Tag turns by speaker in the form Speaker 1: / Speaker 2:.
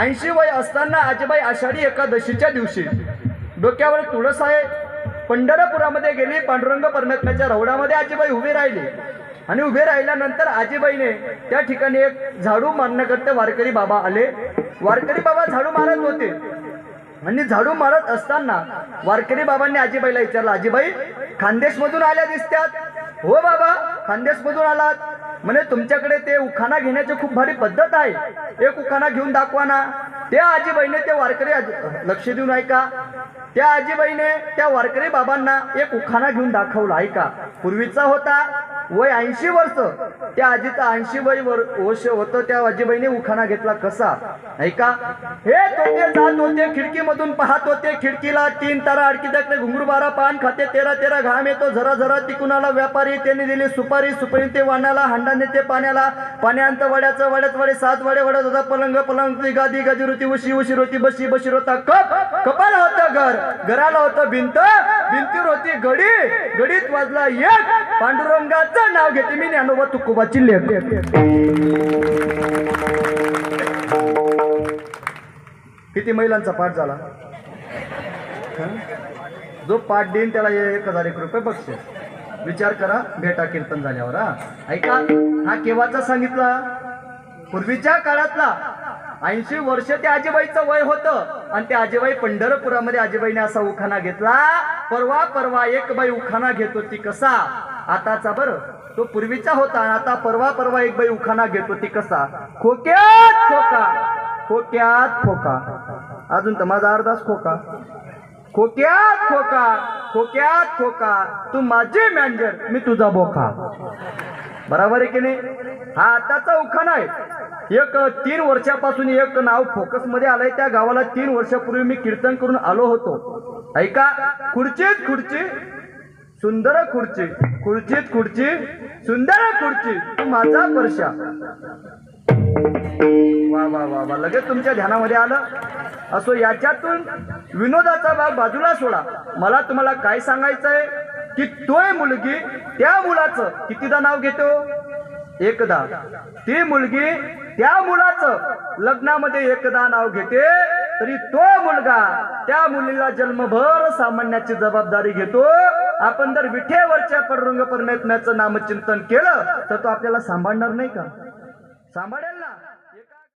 Speaker 1: ऐंशी वय असताना आजीबाई आषाढी एकादशीच्या दिवशी डोक्यावर तुळस आहे. पंढरपुरामध्ये गेली पांडुरंग परमात्म्याच्या रवडामध्ये आजीबाई उभी राहिली. आणि उभे राहिल्यानंतर आजीबाईने त्या ठिकाणी एक झाडू मारण्याकरता वारकरी बाबा आले. वारकरी बाबा झाडू मारत होते. आणि झाडू मारत असताना वारकरी बाबांनी आजीबाईला विचारलं आजीबाई खानदेशमधून आल्या दिसत्यात? हो बाबा खानदेशमधून आलात. म्हणजे तुमच्याकडे ते उखाणा घेण्याची खूप भारी पद्धत आहे. एक उखाणा घेऊन दाखवा ना. त्या आजीबाईने ते वारकरी लक्ष देऊन ऐका. त्या आजीबाईने त्या वारकरी बाबांना एक उखाणा घेऊन दाखवला ऐका. पूर्वीचा होता वय ऐंशी वर्ष. त्या आजीचं ऐंशी वय वर्ष होतं. त्या आजीबाईने उखाणा घेतला कसा? ऐका. हे तोते जात होते खिडकीमधून पाहत होते खिडकीला तीन तारा अडकी दाखले घुंगरुबारा पान खाते तेरा तेरा घाम येतो जरा जरा तिकुणाला व्यापारी त्यांनी दिली सुपारी सुपारी ते वाणाला हांडाने ते पाण्याला. पाण्यात वड्याचं वड्यात वडे सात वडे वडत होता पलंग पलंग ती गादी गादी रोती उशी उशी रोती बशी बशी रोता. कप! कपाला होतं घर. घराला होतं भिंत. भिंतीवर होती गडी. गडीत वाजला एक. पांडुरंगाचं नाव घेते मी ज्ञानोबा तुकोबाची लेख. किती महिलांचा पाठ झाला? जो पाठ देईन त्याला एक हजार एक रुपये बक्षीस. विचार करा भेटा कीर्तन झाल्यावर हा. ऐका हा केव्हाचा सांगितला? पूर्वीच्या काळातला. ऐंशी वर्ष त्या आजीबाईचं वय होतं. आणि त्या आजीबाई पंढरपुरामध्ये आजीबाईने असा उखाणा घेतला परवा परवा एक बाई उखाणा घेत होती कसा? आताचा बरं तो पूर्वीचा होता आणि आता परवा परवा एक बाई उखाणा घेत होती कसा? खोक्यात खोका खोक्यात खोका. अजून तर माझा अर्धाच खोका. खोक्यात खोका खोक्यात खोका. तू माझी मॅनेजर मी तुझा बोखा बरोबर आहे की नाही? हा आताचा उखाणा आहे. एक तीन वर्षापासून एक नाव फोकसमध्ये आलंय. त्या गावाला तीन वर्षापूर्वी मी कीर्तन करून आलो होतो. ऐका खुर्चीत खुर्ची सुंदर खुर्ची खुर्चीत खुर्ची सुंदर खुर्ची माझा परशा. वा वा वा वा लगेच तुमच्या ध्यानामध्ये आलं. असो याच्यातून विनोदाचा भाग बाजूला सोडा. मला तुम्हाला काय सांगायचंय की तोय मुलगी त्या मुलाचं कितीदा नाव घेतो? एकदा. ती मुलगी त्या मुलाचं लग्नामध्ये एकदा नाव घेते तरी तो मुलगा त्या मुलीला जन्मभर सामान्याची जबाबदारी घेतो. आपण जर विठेवरच्या पररंग परमेत्म्याचं नामचिंतन केलं तर तो आपल्याला सांभाळणार नाही का? सांभाळेल